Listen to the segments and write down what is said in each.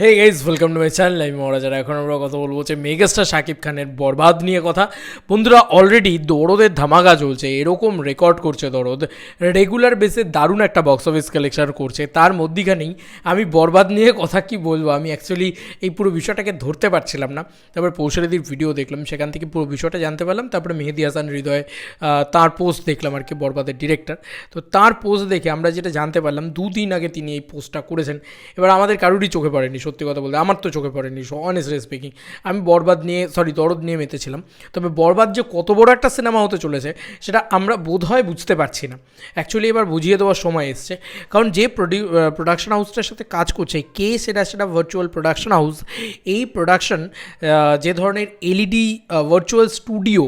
Hey guys welcome to my channel আমি মহারাজারা এখন আমরা কথা বলব যে মেগাস্টার শাকিব খানের বরবাদ নিয়ে কথা। বন্ধুরা অলরেডি দৌড়দের ধামাকা চলছে। এরকম রেকর্ড করছে দৌড়দ রেগুলার বেসে দারুণ একটা বক্স অফিস কালেকশন করছে। তার মধ্যিখানেই আমি বরবাদ নিয়ে কথা কি বলব? আমি অ্যাকচুয়ালি এই পুরো বিষয়টাকে ধরতে পারছিলাম না। তারপর পৌষারিদির ভিডিও দেখলাম। সেখান থেকে পুরো বিষয়টা জানতে পারলাম। তারপরে মেহেদি হাসান হৃদয় তার পোস্ট দেখলাম আর কি বরবাদের ডিরেক্টর তো তার পোস্ট দেখে আমরা যেটা জানতে পারলাম, দুদিন আগে তিনি এই পোস্টটা করেছেন। এবার আমাদের কারোরই চোখে পড়েনি। সত্যি কথা বলতে আমার তো চোখে পড়েনি অনেস্টলি স্পিকিং আমি বরবাদ নিয়ে সরি দরদ নিয়ে মেতেছিলাম। তবে বরবাদ যে কত বড় একটা সিনেমা হতে চলেছে, সেটা আমরা বোধহয় বুঝতে পারছি না। অ্যাকচুয়ালি এবার বুঝিয়ে দেওয়ার সময় এসছে। কারণ যে প্রডিউ প্রোডাকশন হাউসটার সাথে কাজ করছে, কে সেটা সেটা ভার্চুয়াল প্রোডাকশন হাউস এই প্রোডাকশন যে ধরনের এলইডি ভার্চুয়াল স্টুডিও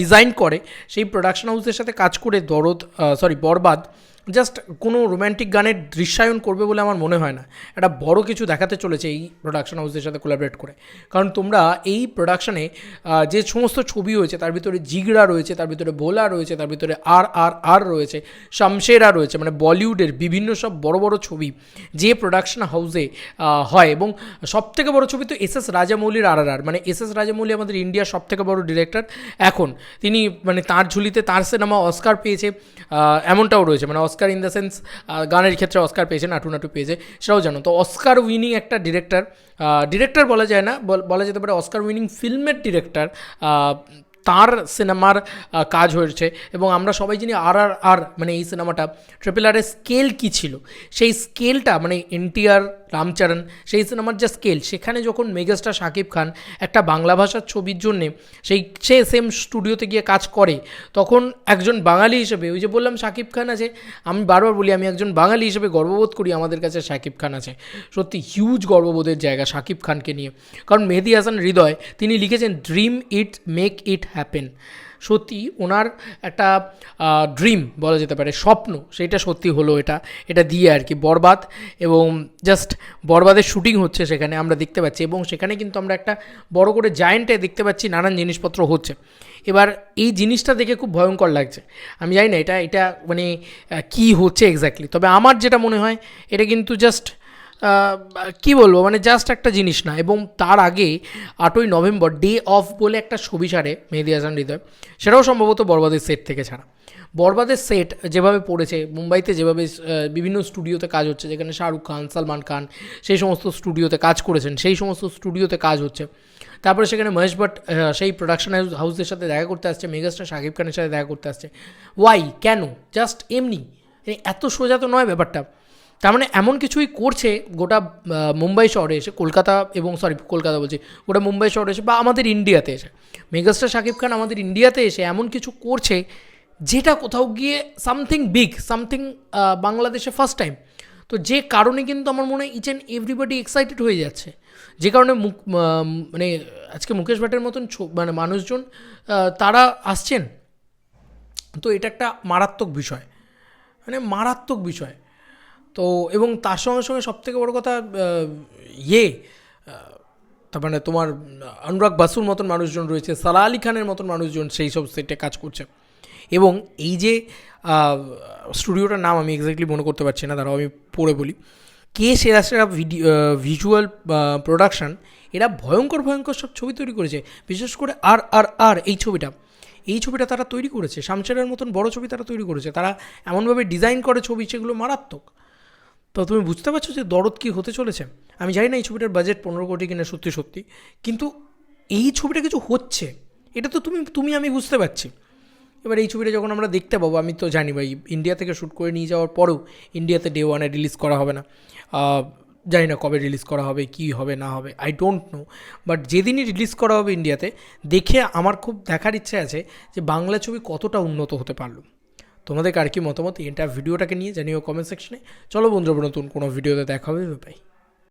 ডিজাইন করে, সেই প্রোডাকশন হাউসের সাথে কাজ করে দরদ সরি বরবাদ জাস্ট কোনো রোম্যান্টিক গানের দৃশ্যায়ন করবে বলে আমার মনে হয় না। একটা বড় কিছু দেখাতে চলেছে এই প্রোডাকশন হাউসের সাথে কোলাবরেট করে। কারণ তোমরা এই প্রোডাকশনে যে সমস্ত ছবি হয়েছে তার ভিতরে জিগড়া রয়েছে, তার ভিতরে ভোলা রয়েছে, তার ভিতরে আর আর আর রয়েছে, শামশেরা রয়েছে মানে বলিউডের বিভিন্ন সব বড় বড় ছবি যে প্রোডাকশন হাউসে হয় এবং সব থেকে বড় ছবি তো এস এস রাজামৌলির আর আর আর মানে এস এস রাজামৌলি আমাদের ইন্ডিয়ার সব থেকে বড় ডিরেক্টর এখন তিনি মানে তার ঝুলিতে তার সিনেমা অস্কার পেয়েছে এমনটাও রয়েছে মানে অস্কার ইন দ্য সেন্স গানের ক্ষেত্রে অস্কার পেয়েছে, নাটু নাটু পেয়েছে, সেটাও জানো। তো অস্কার উইনিং একটা ডিরেক্টর ডিরেক্টর বলা যায় না, বলা যেতে পারে অস্কার উইনিং ফিল্মের ডিরেক্টর তার সিনেমার কাজ হয়েছে। এবং আমরা সবাই জানি আর আর আর মানে এই সিনেমাটা, ট্রিপল আরের স্কেল কী ছিল? সেই স্কেলটা মানে এনটিআর রামচরণ, সেই সিনেমার যে স্কেল সেখানে যখন মেগাস্টার শাকিব খান একটা বাংলা ভাষার ছবির জন্যে সেই, সে সেম স্টুডিওতে গিয়ে কাজ করে, তখন একজন বাঙালি হিসেবে, ওই যে বললাম শাকিব খান আছে, আমি বারবার বলি, আমি একজন বাঙালি হিসেবে গর্ববোধ করি আমাদের কাছে শাকিব খান আছে। সত্যি হিউজ গর্ববোধের জায়গা শাকিব খানকে নিয়ে। কারণ মেহেদি হাসান হৃদয়, তিনি লিখেছেন dream it make it happen সত্যি ওনার একটা ড্রিম বলা যেতে পারে, স্বপ্ন সেটা সত্যি হলো এটা এটা দিয়ে আর কি বরবাদ এবং জাস্ট বরবাদের শুটিং হচ্ছে সেখানে, আমরা দেখতে পাচ্ছি এবং সেখানে কিন্তু আমরা একটা বড় করে জায়েন্টে দেখতে পাচ্ছি নানান জিনিসপত্র হচ্ছে। এবার এই জিনিসটা দেখে খুব ভয়ঙ্কর লাগছে। আমি জানি না এটা এটা মানে কি হচ্ছে এক্স্যাক্টলি তবে আমার যেটা মনে হয়, এটা কিন্তু জাস্ট কি বলব মানে জাস্ট একটা জিনিস না, এবং তার আগে আটই নভেম্বর ডে অফ বলে একটা ছবি ছাড়ে মেহেদি হাসান হৃদয়। সেটাও সম্ভবত বরবাদের সেট থেকে ছাড়া। বরবাদের সেট যেভাবে পড়েছে, মুম্বাইতে যেভাবে বিভিন্ন স্টুডিওতে কাজ হচ্ছে, যেখানে শাহরুখ খান, সালমান খান, সেই সমস্ত স্টুডিওতে কাজ করেছেন, সেই সমস্ত স্টুডিওতে কাজ হচ্ছে। তারপরে সেখানে মহেশ ভট্ট সেই প্রোডাকশন হাউসের সাথে দেখা করতে আসছে, মেগাস্টার শাকিব খানের সাথে দেখা করতে আসছে। ওয়াই কেন? জাস্ট এমনি। এত সোজা তো নয় ব্যাপারটা। তার মানে এমন কিছুই করছে গোটা মুম্বাই শহরে এসে, কলকাতা এবং সরি কলকাতা বলছি, গোটা মুম্বাই শহরে এসে বা আমাদের ইন্ডিয়াতে এসে। মেগাস্টার শাকিব খান আমাদের ইন্ডিয়াতে এসে এমন কিছু করছে যেটা কোথাও গিয়ে সামথিং বিগ সামথিং বাংলাদেশে ফার্স্ট টাইম তো যে কারণে কিন্তু আমার মনে হয় ইচ অ্যান্ড এভরিবডি এক্সাইটেড হয়ে যাচ্ছে। যে কারণে মুখ মানে আজকে মুকেশ ভাটের মতন মানে মানুষজন তারা আসছেন। তো এটা একটা মারাত্মক বিষয়। মানে মারাত্মক বিষয়। তো, এবং তার সঙ্গে সঙ্গে সবথেকে বড় কথা ইয়ে তার মানে তোমার অনুরাগ বাসুর মতন মানুষজন রয়েছে, সালা আলী খানের মতন মানুষজন সেই সব সেটে কাজ করছে। এবং এই যে স্টুডিওটার নাম আমি এক্স্যাক্টলি মনে করতে পারছি না, দাঁড়াও আমি পড়ে বলি। কে সেরা সেরা ভিডিও ভিজুয়াল প্রোডাকশান এরা ভয়ঙ্কর ভয়ঙ্কর সব ছবি তৈরি করেছে। বিশেষ করে আর আর আর এই ছবিটা। এই ছবিটা তারা তৈরি করেছে, শামশেরের মতন বড় ছবি তারা তৈরি করেছে। তারা এমনভাবে ডিজাইন করে ছবি, সেগুলো মারাত্মক। তো তুমি বুঝতে পারছ যে দরদ কী হতে চলেছে? আমি জানি না এই ছবিটার বাজেট পনেরো কোটি কিনা সত্যি সত্যি, কিন্তু এই ছবিটা কিছু হচ্ছে, এটা তো তুমি তুমি আমি বুঝতে পারছি। এবার এই ছবিটা যখন আমরা দেখতে পাবো, আমি তো জানি ভাই ইন্ডিয়া থেকে শ্যুট করে নিয়ে যাওয়ার পরেও ইন্ডিয়াতে ডে ওয়ানে রিলিজ করা হবে না। জানি না কবে রিলিজ করা হবে, কী হবে, না হবে আই ডোন্ট নো বাট যেদিনই রিলিজ করা হবে ইন্ডিয়াতে দেখে আমার খুব দেখার ইচ্ছে আছে যে বাংলা ছবি কতটা উন্নত হতে পারল। তোমাদের কার কি মতামত? এটা ভিডিওটাকে নিয়ে জানিও কমেন্ট সেকশনে চলো বন্ধুরা নতুন কোনো ভিডিওতে দেখা হবে বাই